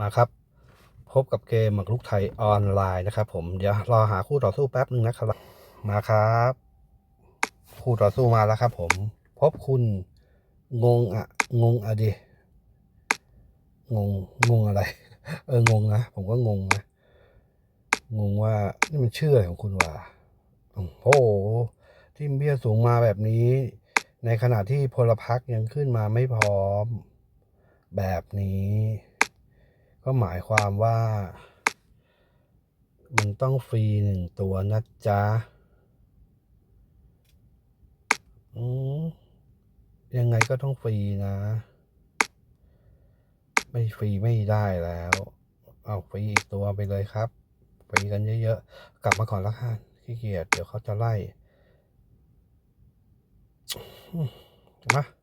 มาครับ พบกับเกมหมากรุกไทยออนไลน์นะครับ ผมเดี๋ยวรอหาคู่ต่อสู้แป๊บหนึ่งนะครับ มาครับ คู่ต่อสู้มาแล้วครับ ผม พบคุณงงอะงงอะดิงงงงอะไร เอองงนะผมก็งงนะงงว่านี่มันชื่ออะไรของคุณวะโอ้โหที่เบี้ยสูงมาแบบนี้ ในขณะที่พลพรรคยังขึ้นมาไม่พร้อม แบบนี้ ก็หมายความว่า มันต้องฟรีหนึ่งตัวนะจ๊ะยังไงก็ต้องฟรีนะ ไม่ฟรีไม่ได้แล้ว เอาฟรีอีกตัวไปเลยครับฟรีกันเยอะๆ กลับมาก่อนละกันขี้เกียจเดี๋ยวเขาจะไล่มา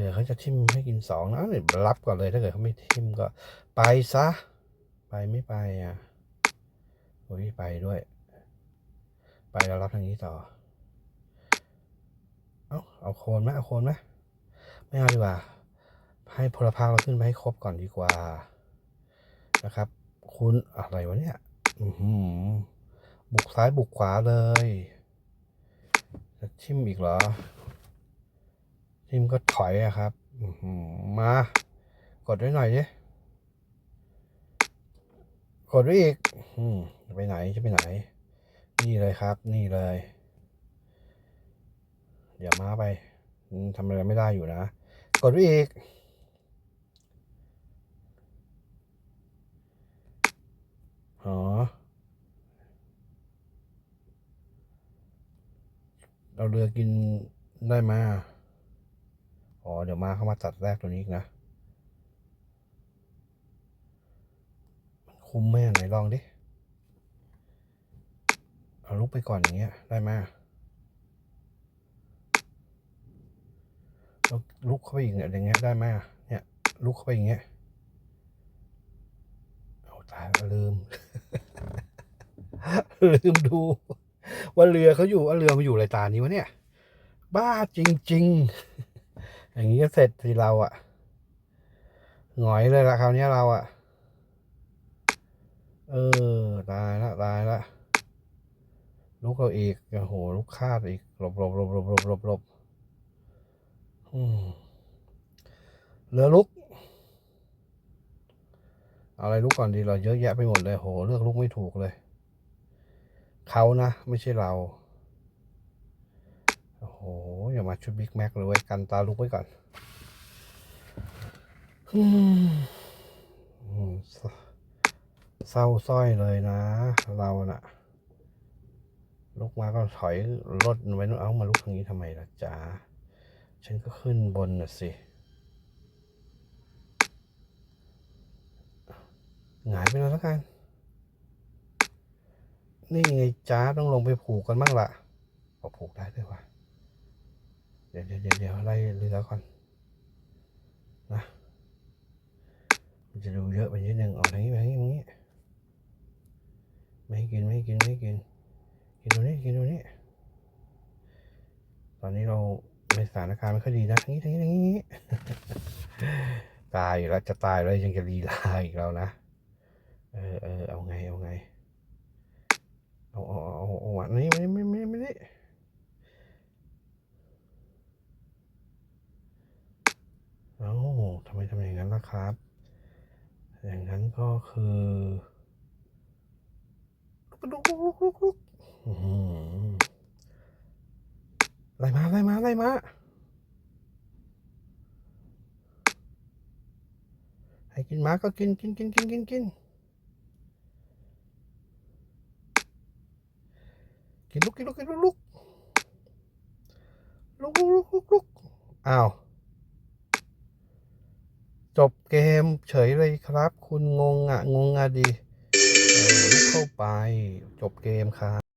ผื่อเขาจะทิมให้กินสองนะรับก่อนเลยถ้าเกิดเขาไม่ทิมก็ ไปซะ ไปไม่ไปอะโอ้ยไปด้วย ไปแล้วรับทางนี้ต่อ เอาเอาโคนไหมเอาโคนไหมไม่เอาดีกว่า ให้พลพรรคเราขึ้นไปให้ครบก่อนดีกว่า นะครับ คุณอะไรวะเนี่ยอืบุกซ้ายบุกขวาเลยจะทิมอีกเหรอ ทิมก็ถอยอะครับมากดด้วยหน่อยดิกดด้วยอีกจะไปไหนจะไปไหน นี่เลยครับ นี่เลยเดี๋ยวมาไปทำอะไรไม่ได้อยู่นะ กดด้วยอีกอ๋อเราเรือกินได้ไหม อ๋อ เดี๋ยวมาเข้ามาตัดแรกตัวนี้อีกนะ มันคุ้มไหมอะไหนลองดิ เอาลุกไปก่อนอย่างเงี้ย ได้ไหมแล้วลุกเข้าไปอีกเนี่ยอย่างเงี้ยได้ไหมเนี่ยลุกเข้าไปอย่างเงี้ย เอาตายลลืม ลืมดู ว่าเรือเขาอยู่ว่าเรือมาอยู่อะไรตานี้วะเนี่ย บ้าจริง ๆ อย่างนี้ก็เสร็จสิเราอะหงอยเลยละคราวนี้เราอะเออตายละตายละลุกเราอีกโอ้โหลุกคาดอีกหลบหลบหลบหลบหลบหลบหลบอืมเรือลุกอาอะไรลุกก่อนดีเราเยอะแยะไปหมดเลยโหเลือกลุกไม่ถูกเลยเขานะ ไม่ใช่เรา โอ้โห อย่ามาชุดบิ๊กแม็กเลย กันตาลุกไว้ก่อนเศร้าสร้อยเลยนะ เราน่ะ ลุกมาก็ถอยรถไว้นู่นเอามาลุกทางนี้ทำไมล่ะจ๊ะฉันก็ขึ้นบนน่ะสิหงายไปแล้วแล้วกัน นี่ไงจ้าต้องลงไปผูกกันบ้างละพอผูกได้ด้วยวะ เดี๋ยวเดี๋ยวเดี๋ยวเดี๋ยวไล่เรือก่อนนะมันจะดูเยอะไปนิดนึงออกทางนี้ไปทางนี้ตรงนี้ไม่ให้กินไม่ให้กินไม่ให้กินกินตรงนี้กินตรงนี้ ตอนนี้เราในสถานการณ์ไม่ค่อยดีนะทางนี้ทางนี้ทางนี้ตายอยู่แล้วจะตายแล้วยังจะลีลาอีกแล้วนะเออเออเอาไงเอาไงเอาเอาเอาเอาเอาอันนี้ไม่ไม่ไม่ไม่ได้เอาทำไมทำอย่าง นะครับ อย่างนั้นก็คือลุกลุกลุกลุกลุกไล่มาไล่มาไล่มาให้กินหมาก็กินกินกินกินกินกินกินลุกกินลุกกินลุกลุกลุกลุกลุกลุกลุกอ้าว จบเกมเฉยเลยครับ คุณงงอะ งงอะดีเออลุกเข้าไปจบเกมครั